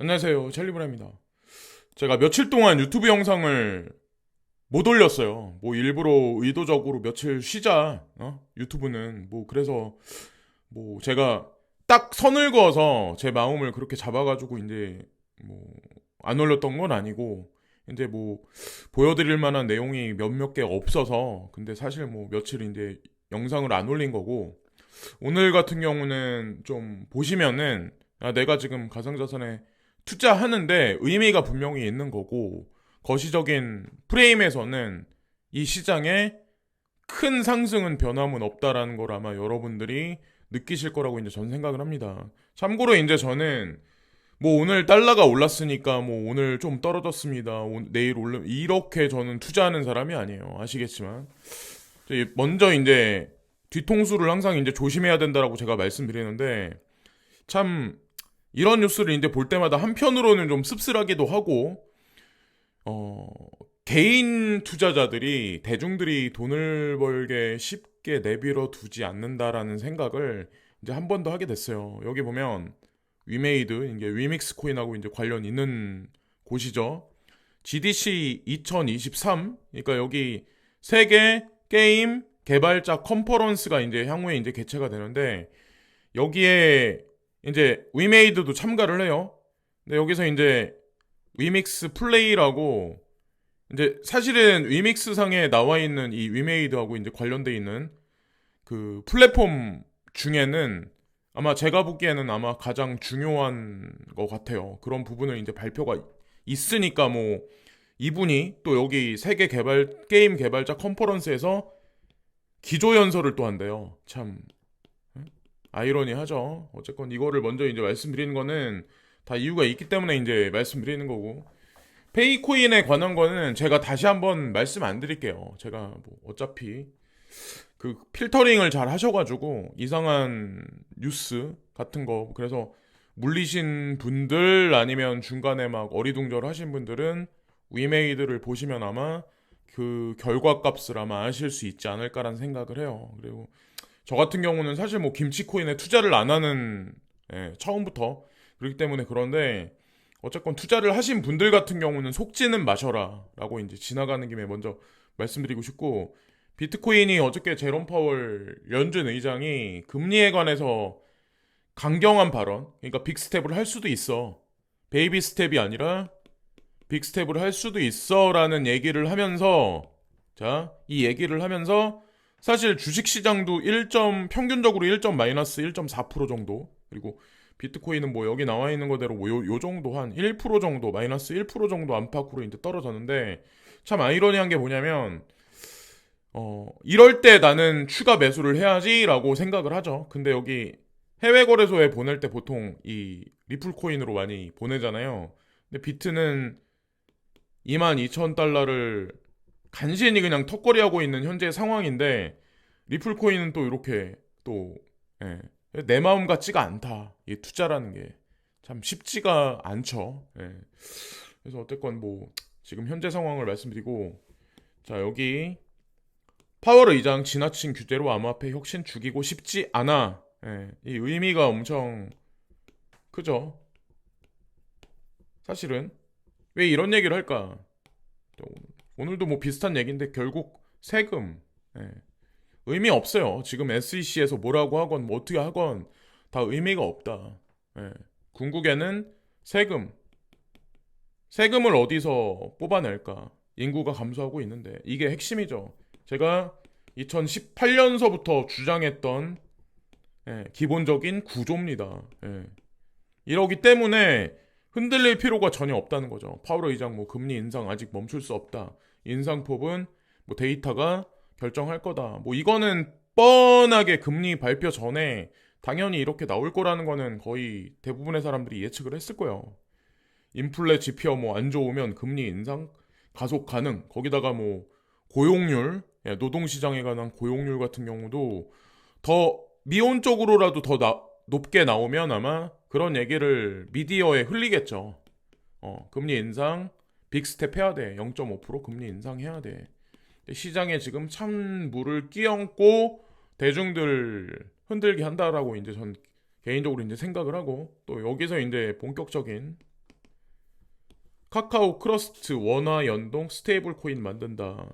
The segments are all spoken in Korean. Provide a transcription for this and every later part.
안녕하세요. 찰리브라입니다. 제가 며칠 동안 유튜브 영상을 못 올렸어요. 뭐 일부러 의도적으로 며칠 쉬자. 어? 유튜브는 뭐 그래서 뭐 제가 딱 선을 그어서 제 마음을 그렇게 잡아가지고 이제 뭐 안 올렸던 건 아니고 이제 뭐 보여드릴 만한 내용이 몇몇 개 없어서 근데 사실 뭐 며칠 이제 영상을 안 올린 거고 오늘 같은 경우는 좀 보시면은 아, 내가 지금 가상자산에 투자하는데 의미가 분명히 있는 거고 거시적인 프레임에서는 이 시장에 큰 상승은 변함은 없다라는 걸 아마 여러분들이 느끼실 거라고 이제 전 생각을 합니다. 참고로 이제 저는 뭐 오늘 달러가 올랐으니까 뭐 오늘 좀 떨어졌습니다. 오- 내일 올르 이렇게 저는 투자하는 사람이 아니에요. 아시겠지만 먼저 이제 뒤통수를 항상 이제 조심해야 된다라고 제가 말씀드리는데 참 이런 뉴스를 이제 볼 때마다 한편으로는 좀 씁쓸하기도 하고 어 개인 투자자들이 대중들이 돈을 벌게 쉽게 내밀어 두지 않는다라는 생각을 이제 한 번 더 하게 됐어요. 여기 보면 위메이드 이게 위믹스 코인하고 이제 관련 있는 곳이죠. GDC 2023 그러니까 여기 세계 게임 개발자 컨퍼런스가 이제 향후에 이제 개최가 되는데 여기에 이제 위메이드도 참가를 해요. 근데 여기서 이제 위믹스 플레이라고 이제 사실은 위믹스 상에 나와 있는 이 위메이드하고 이제 관련돼 있는 그 플랫폼 중에는 아마 제가 보기에는 아마 가장 중요한 것 같아요. 그런 부분을 이제 발표가 있으니까 뭐 이분이 또 여기 세계 개발 게임 개발자 컨퍼런스에서 기조 연설을 또 한대요. 참 아이러니하죠. 어쨌건 이거를 먼저 이제 말씀드리는 거는 다 이유가 있기 때문에 이제 말씀드리는 거고 페이코인에 관한 거는 제가 다시 한번 말씀 안 드릴게요. 제가 뭐 어차피 그 필터링을 잘 하셔가지고 이상한 뉴스 같은 거 그래서 물리신 분들 아니면 중간에 막 어리둥절 하신 분들은 위메이드를 보시면 아마 그 결과 값을 아마 아실 수 있지 않을까라는 생각을 해요. 그리고 저 같은 경우는 사실 뭐 김치 코인에 투자를 안 하는 예, 처음부터 그렇기 때문에 그런데 어쨌건 투자를 하신 분들 같은 경우는 속지는 마셔라 라고 이제 지나가는 김에 먼저 말씀드리고 싶고 비트코인이 어저께 제롬 파월 연준 의장이 금리에 관해서 강경한 발언 그러니까 빅스텝을 할 수도 있어. 베이비 스텝이 아니라 빅스텝을 할 수도 있어 라는 얘기를 하면서 자 이 얘기를 하면서 사실 주식시장도 1. 평균적으로 1. 마이너스 1.4% 정도 그리고 비트코인은 뭐 여기 나와 있는 거대로 뭐 요, 요 정도 한 1% 정도 마이너스 1% 정도 안팎으로 이제 떨어졌는데 참 아이러니한 게 뭐냐면 어 이럴 때 나는 추가 매수를 해야지라고 생각을 하죠. 근데 여기 해외 거래소에 보낼 때 보통 이 리플 코인으로 많이 보내잖아요. 근데 비트는 22,000달러를 간신히 그냥 턱걸이 하고 있는 현재 상황인데 리플 코인은 또 이렇게 또 예. 내 마음 같지가 않다. 이 투자라는 게 참 쉽지가 않죠. 예. 그래서 어쨌건 뭐 지금 현재 상황을 말씀드리고 자 여기 파월 의장 지나친 규제로 암호화폐 혁신 죽이고 싶지 않아. 예. 이 의미가 엄청 크죠. 사실은 왜 이런 얘기를 할까? 오늘도 뭐 비슷한 얘기인데 결국 세금 예. 의미 없어요. 지금 SEC에서 뭐라고 하건 뭐 어떻게 하건 다 의미가 없다. 예. 궁극에는 세금. 세금을 어디서 뽑아낼까? 인구가 감소하고 있는데 이게 핵심이죠. 제가 2018년서부터 주장했던 예, 기본적인 구조입니다. 예. 이러기 때문에 흔들릴 필요가 전혀 없다는 거죠. 파월 의장 뭐 금리 인상 아직 멈출 수 없다. 인상폭은 뭐 데이터가 결정할 거다. 뭐 이거는 뻔하게 금리 발표 전에 당연히 이렇게 나올 거라는 거는 거의 대부분의 사람들이 예측을 했을 거예요. 인플레 지표 뭐 안 좋으면 금리 인상 가속 가능. 거기다가 뭐 고용률, 예, 노동시장에 관한 고용률 같은 경우도 더 미온적으로라도 더 나- 높게 나오면 아마 그런 얘기를 미디어에 흘리겠죠. 어, 금리 인상 빅스텝 해야 돼. 0.5% 금리 인상해야 돼. 시장에 지금 찬물을 끼얹고 대중들 흔들게 한다라고 이제 전 개인적으로 이제 생각을 하고 또 여기서 이제 본격적인 카카오 크러스트 원화 연동 스테이블 코인 만든다.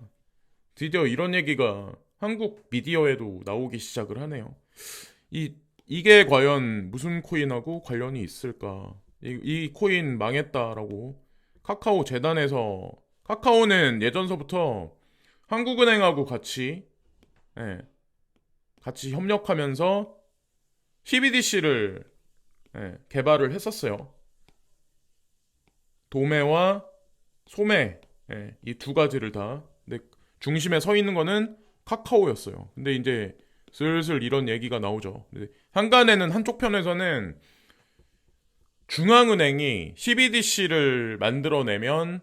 드디어 이런 얘기가 한국 미디어에도 나오기 시작을 하네요. 이 이게 과연 무슨 코인하고 관련이 있을까? 이, 이 코인 망했다라고 카카오 재단에서 카카오는 예전서부터 한국은행하고 같이 예, 같이 협력하면서 CBDC를 예, 개발을 했었어요. 도매와 소매 예, 이 두 가지를 다. 근데 중심에 서 있는 거는 카카오였어요. 근데 이제 슬슬 이런 얘기가 나오죠. 한간에는 한쪽 편에서는 중앙은행이 CBDC를 만들어내면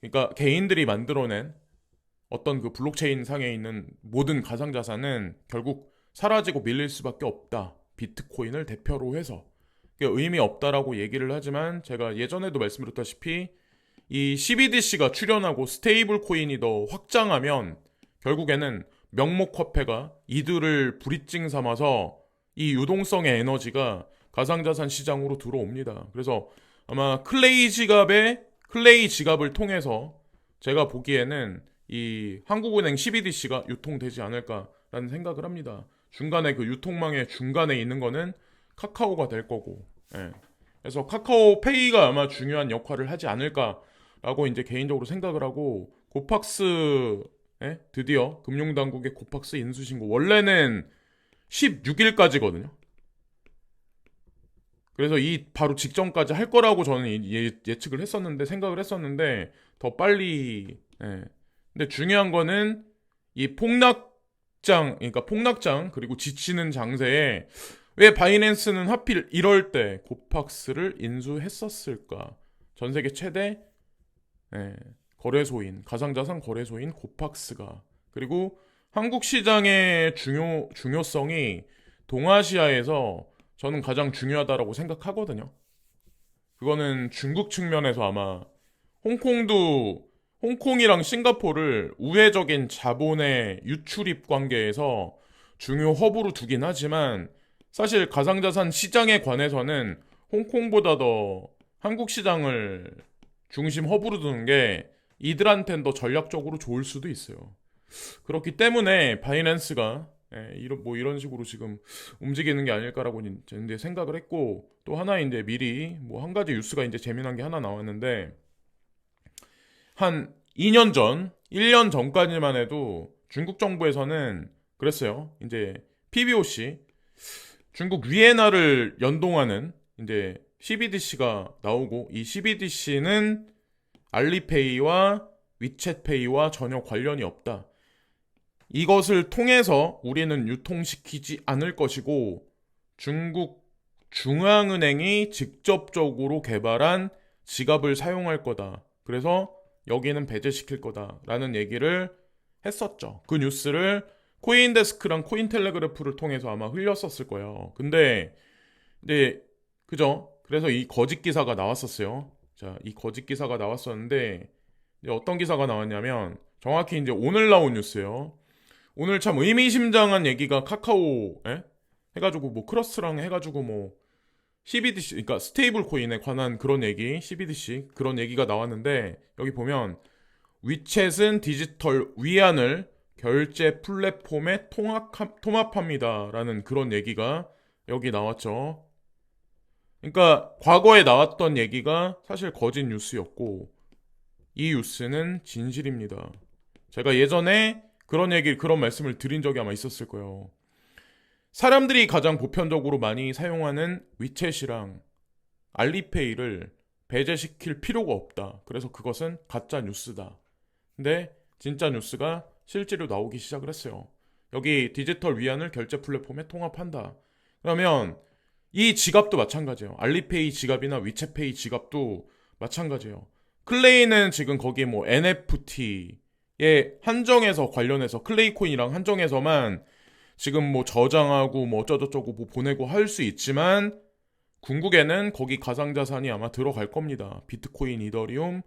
그러니까 개인들이 만들어낸 어떤 그 블록체인 상에 있는 모든 가상자산은 결국 사라지고 밀릴 수밖에 없다. 비트코인을 대표로 해서. 의미 없다라고 얘기를 하지만 제가 예전에도 말씀드렸다시피 이 CBDC가 출현하고 스테이블 코인이 더 확장하면 결국에는 명목 화폐가 이들을 브릿징 삼아서 이 유동성의 에너지가 가상자산 시장으로 들어옵니다. 그래서 아마 클레이 지갑의 클레이 지갑을 통해서 제가 보기에는 이 한국은행 CBDC가 유통되지 않을까라는 생각을 합니다. 중간에 그 유통망의 중간에 있는 거는 카카오가 될 거고, 예. 그래서 카카오 페이가 아마 중요한 역할을 하지 않을까라고 이제 개인적으로 생각을 하고 고팍스 예? 드디어 금융당국의 고팍스 인수신고 원래는 16일까지거든요. 그래서 이 바로 직전까지 할 거라고 저는 예, 예측을 했었는데 생각을 했었는데 더 빨리 예. 근데 중요한 거는 이 폭락장 그러니까 폭락장 그리고 지치는 장세에 왜 바이낸스는 하필 이럴 때 고팍스를 인수했었을까? 전 세계 최대 예, 거래소인 가상자산 거래소인 고팍스가 그리고 한국 시장의 중요 중요성이 동아시아에서 저는 가장 중요하다라고 생각하거든요. 그거는 중국 측면에서 아마 홍콩도 홍콩이랑 싱가포르를 우회적인 자본의 유출입 관계에서 중요 허브로 두긴 하지만 사실 가상자산 시장에 관해서는 홍콩보다 더 한국 시장을 중심 허브로 두는 게 이들한텐 더 전략적으로 좋을 수도 있어요. 그렇기 때문에 바이낸스가 예, 이런 뭐 이런 식으로 지금 움직이는 게 아닐까라고 이제 생각을 했고 또 하나 이제 미리 뭐 한 가지 뉴스가 이제 재미난 게 하나 나왔는데 한 2년 전, 1년 전까지만 해도 중국 정부에서는 그랬어요. 이제 PBOC 중국 위에나를 연동하는 이제 CBDC가 나오고 이 CBDC는 알리페이와 위챗페이와 전혀 관련이 없다. 이것을 통해서 우리는 유통시키지 않을 것이고 중국 중앙은행이 직접적으로 개발한 지갑을 사용할 거다. 그래서 여기는 배제시킬 거다라는 얘기를 했었죠. 그 뉴스를 코인데스크랑 코인텔레그래프를 통해서 아마 흘렸었을 거예요. 근데 이제 그죠? 그래서 이 거짓 기사가 나왔었어요. 자, 이 거짓 기사가 나왔었는데 어떤 기사가 나왔냐면 정확히 이제 오늘 나온 뉴스예요. 오늘 참 의미심장한 얘기가 카카오 에? 해가지고 뭐 크러스랑 해가지고 뭐 CBDC 그러니까 스테이블 코인에 관한 그런 얘기 CBDC 그런 얘기가 나왔는데 여기 보면 위챗은 디지털 위안을 결제 플랫폼에 통합, 통합합니다라는 그런 얘기가 여기 나왔죠. 그러니까 과거에 나왔던 얘기가 사실 거짓 뉴스였고 이 뉴스는 진실입니다. 제가 예전에 그런 얘기 그런 말씀을 드린 적이 아마 있었을 거예요. 사람들이 가장 보편적으로 많이 사용하는 위챗이랑 알리페이를 배제시킬 필요가 없다. 그래서 그것은 가짜 뉴스다. 근데 진짜 뉴스가 실제로 나오기 시작을 했어요. 여기 디지털 위안을 결제 플랫폼에 통합한다. 그러면 이 지갑도 마찬가지예요. 알리페이 지갑이나 위챗페이 지갑도 마찬가지예요. 클레이는 지금 거기 뭐 NFT에 한정해서 관련해서 클레이 코인이랑 한정해서만 지금 뭐 저장하고 뭐 어쩌저쩌고 뭐 보내고 할 수 있지만 궁극에는 거기 가상자산이 아마 들어갈 겁니다. 비트코인, 이더리움,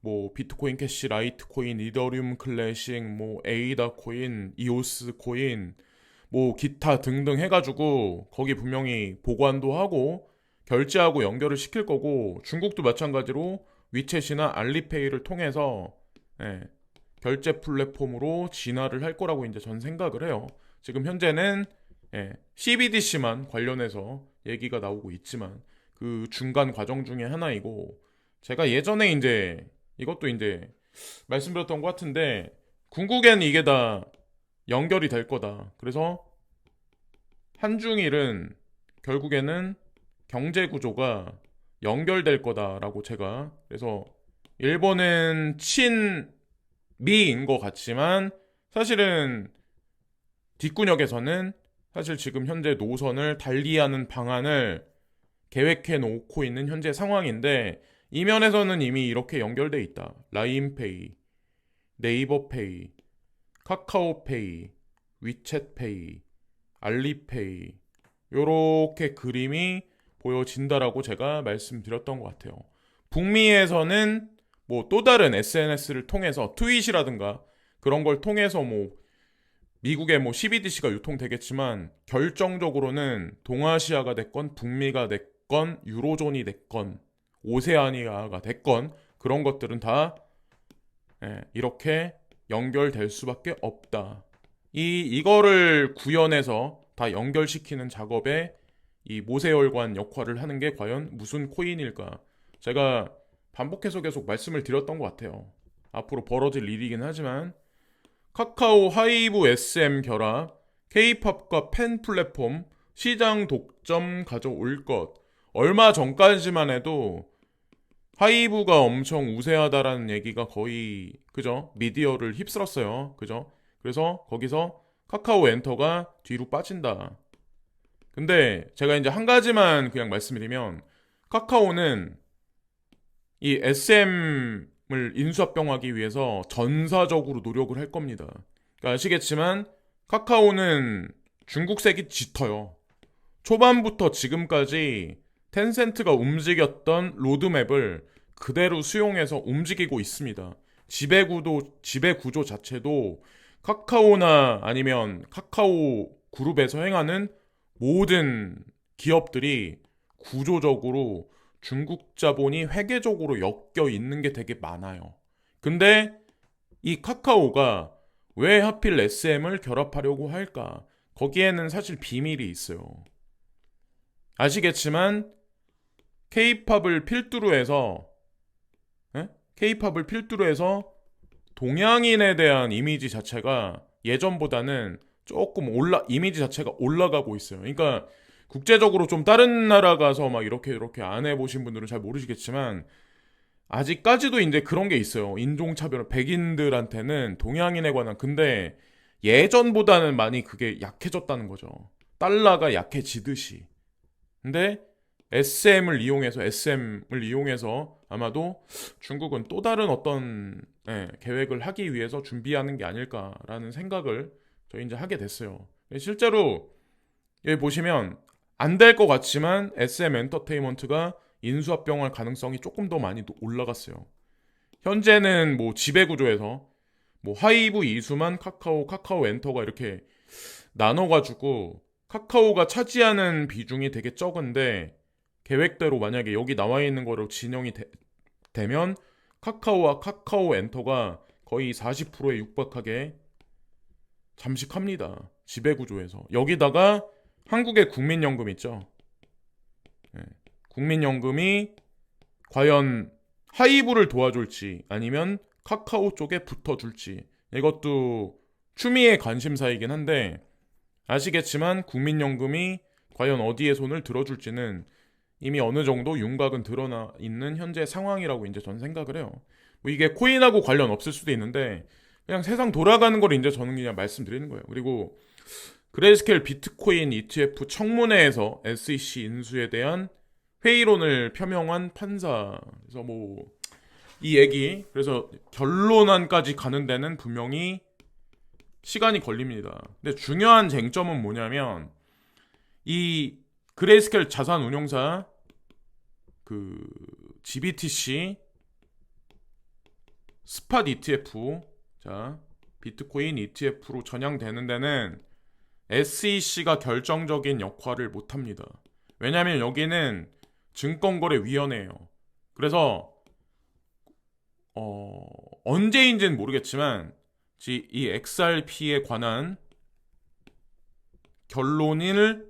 뭐 비트코인 캐시, 라이트코인, 이더리움 클래식, 뭐 에이다 코인, 이오스 코인, 뭐 기타 등등 해가지고 거기 분명히 보관도 하고 결제하고 연결을 시킬 거고 중국도 마찬가지로 위챗이나 알리페이를 통해서 예, 결제 플랫폼으로 진화를 할 거라고 이제 전 생각을 해요. 지금 현재는 예, CBDC만 관련해서 얘기가 나오고 있지만 그 중간 과정 중에 하나이고 제가 예전에 이제 이것도 이제 말씀드렸던 것 같은데 궁극에는 이게 다 연결이 될 거다. 그래서 한중일은 결국에는 경제 구조가 연결될 거다라고 제가 그래서 일본은 친미인 것 같지만 사실은 뒷구녕에서는 사실 지금 현재 노선을 달리하는 방안을 계획해 놓고 있는 현재 상황인데 이 면에서는 이미 이렇게 연결돼 있다. 라인페이, 네이버페이, 카카오페이, 위챗페이, 알리페이 요렇게 그림이 보여진다라고 제가 말씀드렸던 것 같아요. 북미에서는 뭐 또 다른 SNS를 통해서 트윗이라든가 그런 걸 통해서 뭐 미국의 뭐 CBDC가 유통되겠지만 결정적으로는 동아시아가 됐건 북미가 됐건 유로존이 됐건 오세아니아가 됐건 그런 것들은 다 예, 이렇게 연결될 수밖에 없다. 이 이거를 구현해서 다 연결시키는 작업에 이 모세혈관 역할을 하는 게 과연 무슨 코인일까? 제가 반복해서 계속 말씀을 드렸던 것 같아요. 앞으로 벌어질 일이긴 하지만 카카오 하이브 SM 결합, K-팝과 팬 플랫폼, 시장 독점 가져올 것. 얼마 전까지만 해도 하이브가 엄청 우세하다라는 얘기가 거의 그죠? 미디어를 휩쓸었어요. 그죠? 그래서 거기서 카카오 엔터가 뒤로 빠진다. 근데 제가 이제 한 가지만 그냥 말씀드리면 카카오는 이 SM을 인수합병하기 위해서 전사적으로 노력을 할 겁니다. 그러니까 아시겠지만 카카오는 중국색이 짙어요. 초반부터 지금까지 텐센트가 움직였던 로드맵을 그대로 수용해서 움직이고 있습니다. 지배구도 지배 구조 자체도 카카오나 아니면 카카오 그룹에서 행하는 모든 기업들이 구조적으로 중국 자본이 회계적으로 엮여 있는 게 되게 많아요. 근데 이 카카오가 왜 하필 SM을 결합하려고 할까? 거기에는 사실 비밀이 있어요. 아시겠지만 K-팝을 필두로 해서 예? K-팝을 필두로 해서 동양인에 대한 이미지 자체가 예전보다는 조금 올라 이미지 자체가 올라가고 있어요. 그러니까 국제적으로 좀 다른 나라 가서 막 이렇게 이렇게 안 해보신 분들은 잘 모르시겠지만 아직까지도 이제 그런 게 있어요. 인종차별 백인들한테는 동양인에 관한 근데 예전보다는 많이 그게 약해졌다는 거죠. 달러가 약해지듯이. 근데 SM을 이용해서 SM을 이용해서 아마도 중국은 또 다른 어떤 예, 계획을 하기 위해서 준비하는 게 아닐까라는 생각을 저희 이제 하게 됐어요. 실제로 여기 보시면 안 될 것 같지만 SM 엔터테인먼트가 인수합병할 가능성이 조금 더 많이 올라갔어요. 현재는 뭐 지배 구조에서 뭐 하이브 이수만 카카오, 카카오 엔터가 이렇게 나눠가지고 카카오가 차지하는 비중이 되게 적은데 계획대로 만약에 여기 나와 있는 거로 진영이 되, 면 카카오와 카카오 엔터가 거의 40%에 육박하게 잠식합니다. 지배구조에서. 여기다가 한국의 국민연금 있죠. 네. 국민연금이 과연 하이브를 도와줄지 아니면 카카오 쪽에 붙어줄지 이것도 추미의 관심사이긴 한데 아시겠지만 국민연금이 과연 어디에 손을 들어줄지는 이미 어느 정도 윤곽은 드러나 있는 현재 상황이라고 이제 전 생각을 해요. 뭐 이게 코인하고 관련 없을 수도 있는데 그냥 세상 돌아가는 걸 이제 저는 그냥 말씀드리는 거예요. 그리고 그레이스케일 비트코인 ETF 청문회에서 SEC 인수에 대한 회의론을 표명한 판사. 그래서 뭐 이 얘기 그래서 결론안까지 가는 데는 분명히 시간이 걸립니다. 근데 중요한 쟁점은 뭐냐면 이 그레이스케일 자산 운용사 그 GBTC 스팟 ETF 자 비트코인 ETF로 전향되는 데는 SEC가 결정적인 역할을 못합니다. 왜냐하면 여기는 증권거래위원회예요. 그래서 어, 언제인지는 모르겠지만 지- 이 XRP에 관한 결론을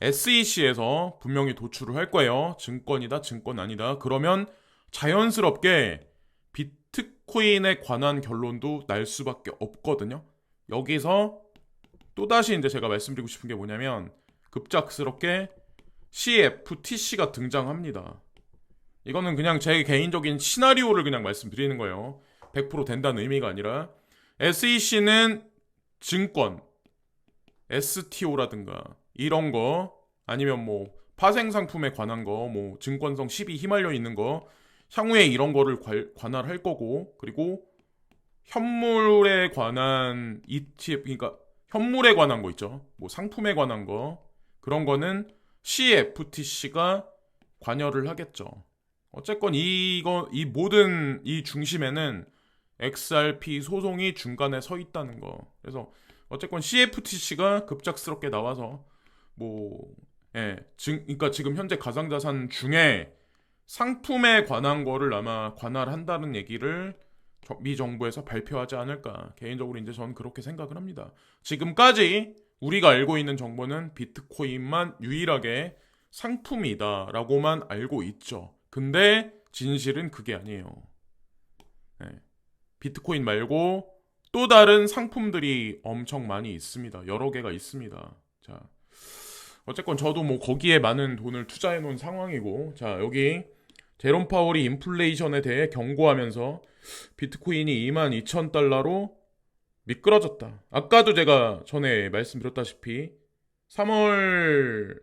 SEC에서 분명히 도출을 할 거예요. 증권이다, 증권 아니다. 그러면 자연스럽게 비트코인에 관한 결론도 날 수밖에 없거든요. 여기서 또다시 이제 제가 말씀드리고 싶은 게 뭐냐면 급작스럽게 CFTC가 등장합니다. 이거는 그냥 제 개인적인 시나리오를 그냥 말씀드리는 거예요. 100% 된다는 의미가 아니라 SEC는 증권, STO라든가 이런 거 아니면 뭐 파생 상품에 관한 거, 뭐 증권성 10이 휘말려 있는 거 향후에 이런 거를 관, 관할할 거고 그리고 현물에 관한 ETF 그러니까 현물에 관한 거 있죠. 뭐 상품에 관한 거 그런 거는 CFTC가 관여를 하겠죠. 어쨌건 이거 이 모든 이 중심에는 XRP 소송이 중간에 서 있다는 거. 그래서 어쨌건 CFTC가 급작스럽게 나와서 뭐 예, 증, 그러니까 지금 현재 가상자산 중에 상품에 관한 거를 아마 관할한다는 얘기를 저- 미 정부에서 발표하지 않을까. 개인적으로 이제 저는 그렇게 생각을 합니다. 지금까지 우리가 알고 있는 정보는 비트코인만 유일하게 상품이다라고만 알고 있죠. 근데 진실은 그게 아니에요. 네. 비트코인 말고 또 다른 상품들이 엄청 많이 있습니다. 여러 개가 있습니다. 자, 어쨌건 저도 뭐 거기에 많은 돈을 투자해 놓은 상황이고, 자, 여기 제롬 파월이 인플레이션에 대해 경고하면서 비트코인이 22,000달러로 미끄러졌다. 아까도 제가 전에 말씀드렸다시피 3월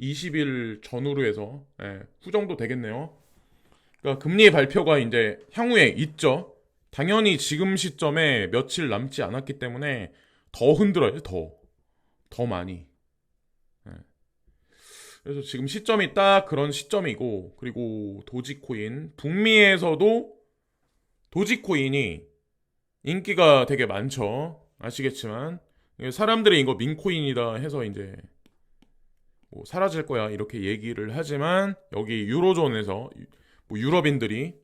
20일 전후로 해서 예, 후 정도 되겠네요. 그러니까 금리 발표가 이제 향후에 있죠. 당연히 지금 시점에 며칠 남지 않았기 때문에 더 흔들어요. 더. 더 많이. 예. 그래서 지금 시점이 딱 그런 시점이고 그리고 도지코인 북미에서도 도지코인이 인기가 되게 많죠. 아시겠지만 사람들이 이거 민코인이다 해서 이제 뭐 사라질 거야 이렇게 얘기를 하지만 여기 유로존에서 유- 뭐 유럽인들이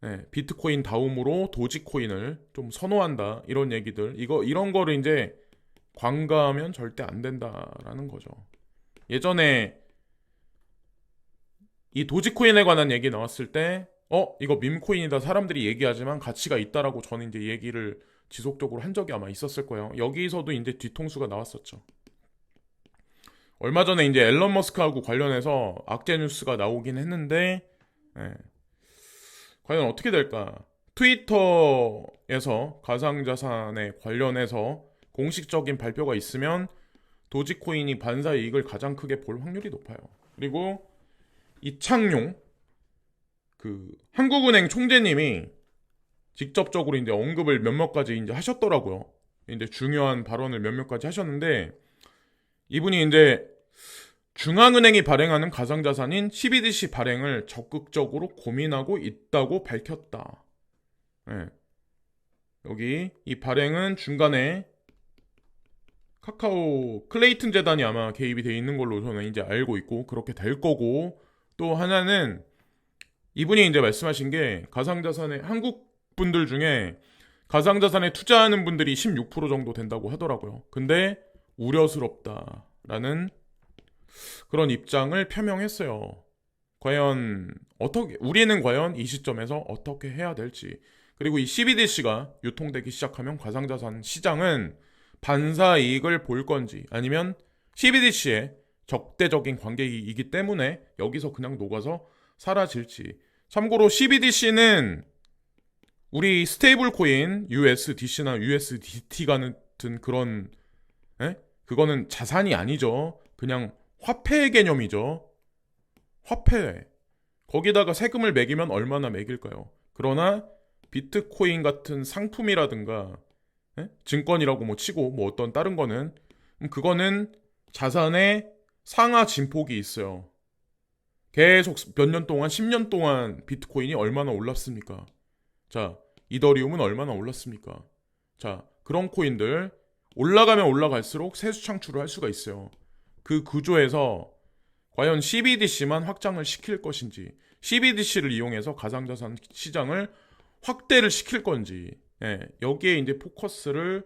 네, 비트코인 다음으로 도지코인을 좀 선호한다 이런 얘기들 이거 이런 거를 이제 관가하면 절대 안 된다라는 거죠. 예전에 이 도지코인에 관한 얘기 나왔을 때, 어, 이거 밈코인이다 사람들이 얘기하지만 가치가 있다라고 저는 이제 얘기를 지속적으로 한 적이 아마 있었을 거예요. 여기서도 이제 뒤통수가 나왔었죠. 얼마 전에 이제 앨런 머스크하고 관련해서 악재 뉴스가 나오긴 했는데, 예. 과연 어떻게 될까? 트위터에서 가상자산에 관련해서 공식적인 발표가 있으면 도지코인이 반사 이익을 가장 크게 볼 확률이 높아요. 그리고 이창용 그 한국은행 총재님이 직접적으로 이제 언급을 몇몇 가지 이제 하셨더라고요. 이제 중요한 발언을 몇몇 가지 하셨는데 이분이 이제 중앙은행이 발행하는 가상자산인 CBDC 발행을 적극적으로 고민하고 있다고 밝혔다. 예. 여기 이 발행은 중간에 카카오 클레이튼 재단이 아마 개입이 돼 있는 걸로 저는 이제 알고 있고 그렇게 될 거고 또 하나는 이분이 이제 말씀하신 게 가상자산에 한국 분들 중에 가상자산에 투자하는 분들이 16% 정도 된다고 하더라고요. 근데 우려스럽다라는 그런 입장을 표명했어요. 과연 어떻게 우리는 과연 이 시점에서 어떻게 해야 될지 그리고 이 CBDC가 유통되기 시작하면 가상자산 시장은 반사 이익을 볼 건지 아니면 CBDC의 적대적인 관계이기 때문에 여기서 그냥 녹아서 사라질지 참고로 CBDC는 우리 스테이블 코인 USDC나 USDT 같은 그런 에? 그거는 자산이 아니죠. 그냥 화폐 개념이죠. 화폐. 거기다가 세금을 매기면 얼마나 매길까요? 그러나 비트코인 같은 상품이라든가 에? 증권이라고 뭐 치고 뭐 어떤 다른 거는 음, 그거는 자산의 상하 진폭이 있어요. 계속 몇 년 동안 10년 동안 비트코인이 얼마나 올랐습니까? 자, 이더리움은 얼마나 올랐습니까? 자, 그런 코인들 올라가면 올라갈수록 세수 창출을 할 수가 있어요. 그 구조에서 과연 CBDC만 확장을 시킬 것인지 CBDC를 이용해서 가상자산 시장을 확대를 시킬 건지 예, 여기에 이제 포커스를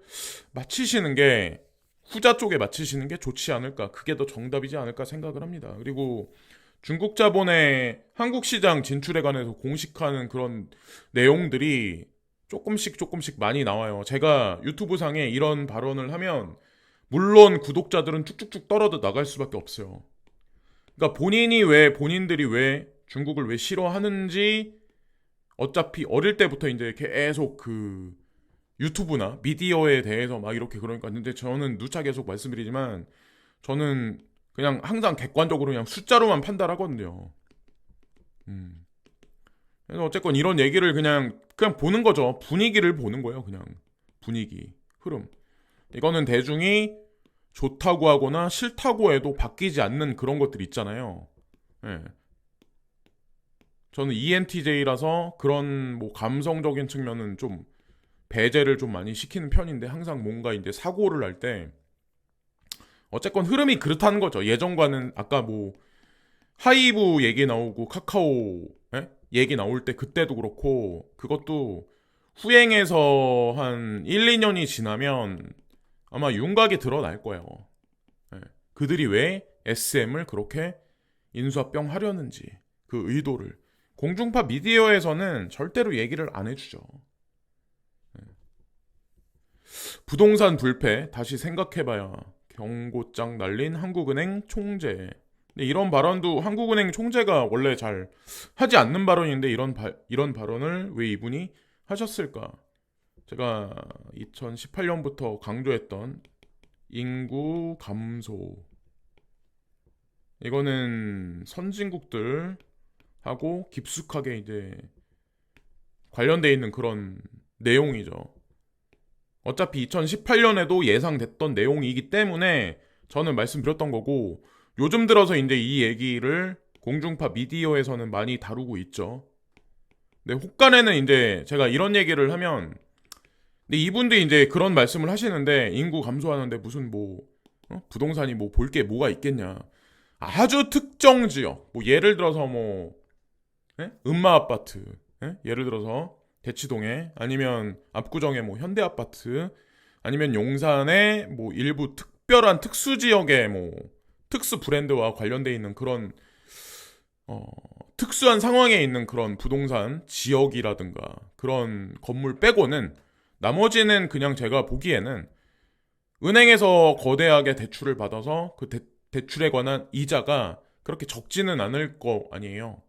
맞추시는 게 후자 쪽에 맞추시는 게 좋지 않을까 그게 더 정답이지 않을까 생각을 합니다. 그리고 중국 자본의 한국 시장 진출에 관해서 공식화하는 그런 내용들이 조금씩 조금씩 많이 나와요. 제가 유튜브 상에 이런 발언을 하면 물론 구독자들은 쭉쭉쭉 떨어져 나갈 수밖에 없어요. 그러니까 본인이 왜 본인들이 왜 중국을 왜 싫어하는지 어차피 어릴 때부터 이제 계속 그 유튜브나 미디어에 대해서 막 이렇게 그러니까 근데 저는 누차 계속 말씀드리지만 저는 그냥 항상 객관적으로 그냥 숫자로만 판단하거든요. 음. 그래서 어쨌건 이런 얘기를 그냥 그냥 보는 거죠. 분위기를 보는 거예요. 그냥 분위기, 흐름. 이거는 대중이 좋다고 하거나 싫다고 해도 바뀌지 않는 그런 것들 있잖아요. 예. 저는 ENTJ라서 그런 뭐 감성적인 측면은 좀 배제를 좀 많이 시키는 편인데 항상 뭔가 이제 사고를 할 때 어쨌건 흐름이 그렇다는 거죠. 예전과는 아까 뭐 하이브 얘기 나오고 카카오 예? 얘기 나올 때 그때도 그렇고 그것도 후행해서 한 1, 2년이 지나면 아마 윤곽이 드러날 거예요. 예. 그들이 왜 SM을 그렇게 인수합병 하려는지 그 의도를 공중파 미디어에서는 절대로 얘기를 안 해주죠. 예. 부동산 불패 다시 생각해봐야 경고장 날린 한국은행 총재. 이런 발언도 한국은행 총재가 원래 잘 하지 않는 발언인데 이런 바, 이런 발언을 왜 이분이 하셨을까? 제가 2018년부터 강조했던 인구 감소. 이거는 선진국들 하고 깊숙하게 이제 관련돼 있는 그런 내용이죠. 어차피 2018년에도 예상됐던 내용이기 때문에 저는 말씀드렸던 거고 요즘 들어서 이제 이 얘기를 공중파 미디어에서는 많이 다루고 있죠. 근데 혹간에는 이제 제가 이런 얘기를 하면 근데 이분도 이제 그런 말씀을 하시는데 인구 감소하는데 무슨 뭐 어? 부동산이 뭐 볼 게 뭐가 있겠냐. 아주 특정 지역. 뭐 예를 들어서 뭐 예? 음마 아파트. 예? 예를 들어서 대치동에 아니면 압구정에 뭐 현대 아파트 아니면 용산에 뭐 일부 특별한 특수 지역에 뭐 특수 브랜드와 관련돼 있는 그런 어, 특수한 상황에 있는 그런 부동산 지역이라든가 그런 건물 빼고는 나머지는 그냥 제가 보기에는 은행에서 거대하게 대출을 받아서 그 대, 대출에 관한 이자가 그렇게 적지는 않을 거 아니에요.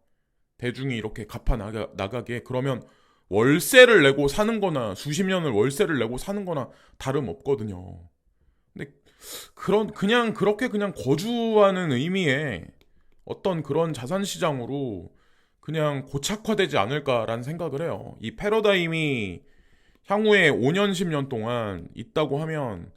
대중이 이렇게 갚아 나가, 나가게 그러면 월세를 내고 사는 거나 수십 년을 월세를 내고 사는 거나 다름없거든요. 근데 그런 그냥 그렇게 그냥 거주하는 의미의 어떤 그런 자산 시장으로 그냥 고착화되지 않을까라는 생각을 해요. 이 패러다임이 향후에 5년, 10년 동안 있다고 하면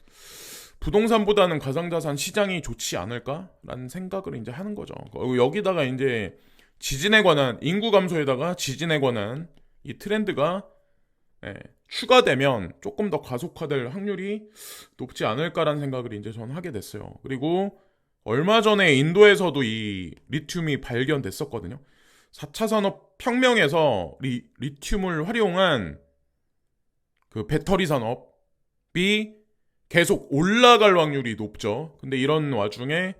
부동산보다는 가상자산 시장이 좋지 않을까라는 생각을 이제 하는 거죠. 여기다가 이제 지진에 관한 인구 감소에다가 지진에 관한 이 트렌드가 예, 추가되면 조금 더 가속화될 확률이 높지 않을까라는 생각을 이제 저는 하게 됐어요. 그리고 얼마 전에 인도에서도 이 리튬이 발견됐었거든요. 4차 산업 혁명에서 리, 리튬을 활용한 그 배터리 산업이 계속 올라갈 확률이 높죠. 근데 이런 와중에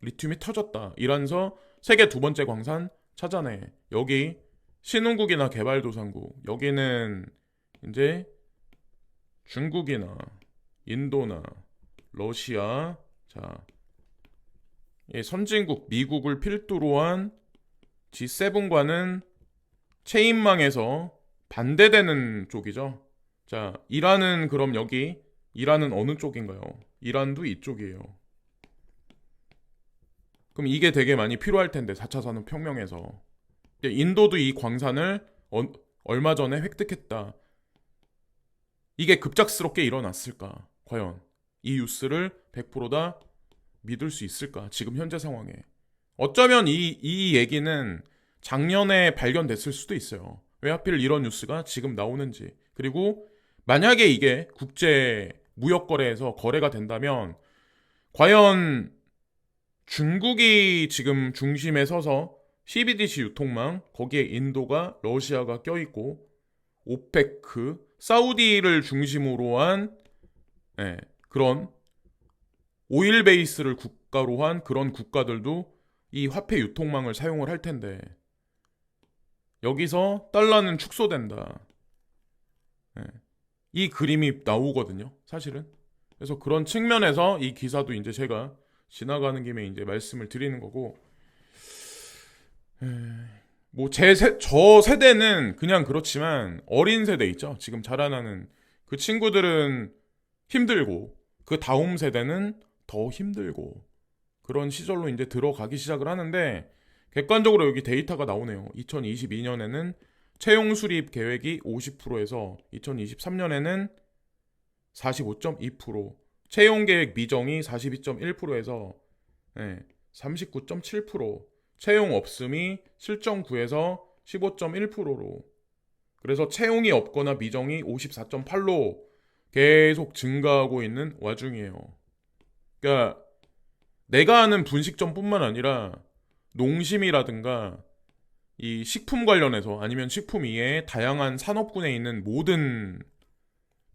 리튬이 터졌다. 이러면서 세계 두 번째 광산 찾아내. 여기 신흥국이나 개발도상국 여기는 이제 중국이나 인도나 러시아 자 선진국 미국을 필두로 한 G7과는 체인망에서 반대되는 쪽이죠. 자, 이란은 그럼 여기 이란은 어느 쪽인가요? 이란도 이쪽이에요. 그럼 이게 되게 많이 필요할 텐데 4차 산업혁명에서 인도도 이 광산을 어, 얼마 전에 획득했다. 이게 급작스럽게 일어났을까? 과연 이 뉴스를 100%다 믿을 수 있을까? 지금 현재 상황에. 어쩌면 이, 이 얘기는 작년에 발견됐을 수도 있어요. 왜 하필 이런 뉴스가 지금 나오는지. 그리고 만약에 이게 국제 무역 거래에서 거래가 된다면 과연 중국이 지금 중심에 서서 CBDC 유통망, 거기에 인도가 러시아가 껴있고 오페크, 사우디를 중심으로 한 예, 그런 오일 베이스를 국가로 한 그런 국가들도 이 화폐 유통망을 사용을 할 텐데 여기서 달러는 축소된다. 예, 이 그림이 나오거든요. 사실은. 그래서 그런 측면에서 이 기사도 이제 제가 지나가는 김에 이제 말씀을 드리는 거고 뭐 제 저 세대는 그냥 그렇지만 어린 세대 있죠. 지금 자라나는 그 친구들은 힘들고 그 다음 세대는 더 힘들고 그런 시절로 이제 들어가기 시작을 하는데 객관적으로 여기 데이터가 나오네요. 2022년에는 채용 수립 계획이 50%에서 2023년에는 45.2%, 채용 계획 미정이 42.1%에서 네, 39.7%, 채용 없음이 7.9에서 15.1%로 그래서 채용이 없거나 미정이 54.8로 계속 증가하고 있는 와중이에요. 그러니까 내가 아는 분식점뿐만 아니라 농심이라든가 이 식품 관련해서 아니면 식품 이외에 다양한 산업군에 있는 모든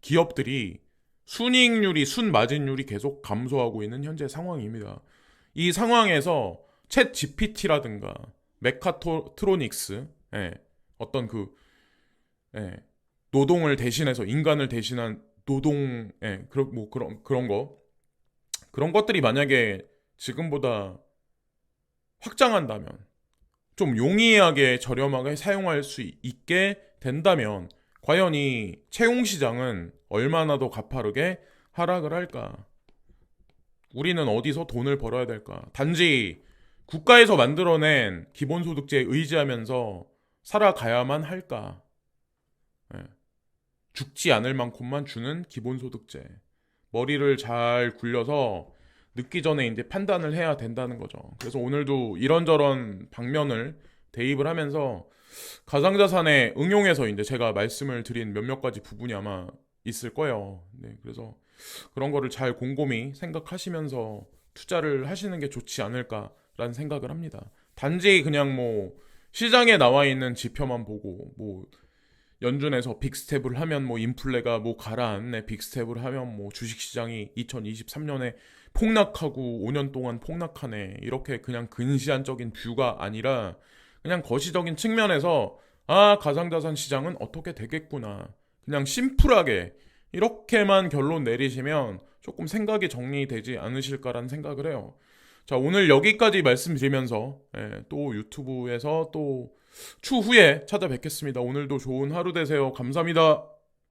기업들이 순이익률이 순마진율이 계속 감소하고 있는 현재 상황입니다. 이 상황에서 챗 GPT라든가 메카트로닉스 예, 어떤 그 예, 노동을 대신해서 인간을 대신한 노동 예, 그런 뭐 그런 그런 거 그런 것들이 만약에 지금보다 확장한다면 좀 용이하게 저렴하게 사용할 수 있게 된다면 과연 이 채용 시장은 얼마나 더 가파르게 하락을 할까? 우리는 어디서 돈을 벌어야 될까? 단지 국가에서 만들어낸 기본소득제에 의지하면서 살아가야만 할까? 예. 죽지 않을 만큼만 주는 기본소득제. 머리를 잘 굴려서 늦기 전에 이제 판단을 해야 된다는 거죠. 그래서 오늘도 이런저런 방면을 대입을 하면서 가상자산에 응용해서 이제 제가 말씀을 드린 몇몇 가지 부분이 아마 있을 거예요. 네, 그래서 그런 거를 잘 곰곰이 생각하시면서 투자를 하시는 게 좋지 않을까라는 생각을 합니다. 단지 그냥 뭐 시장에 나와 있는 지표만 보고 뭐 연준에서 빅스텝을 하면 뭐 인플레가 뭐 가라앉네 빅스텝을 하면 뭐 주식시장이 2023년에 폭락하고 5년 동안 폭락하네 이렇게 그냥 근시안적인 뷰가 아니라 그냥 거시적인 측면에서 아 가상자산 시장은 어떻게 되겠구나 그냥 심플하게 이렇게만 결론 내리시면 조금 생각이 정리되지 않으실까라는 생각을 해요. 자 오늘 여기까지 말씀드리면서 예, 또 유튜브에서 또 추후에 찾아뵙겠습니다. 오늘도 좋은 하루 되세요. 감사합니다.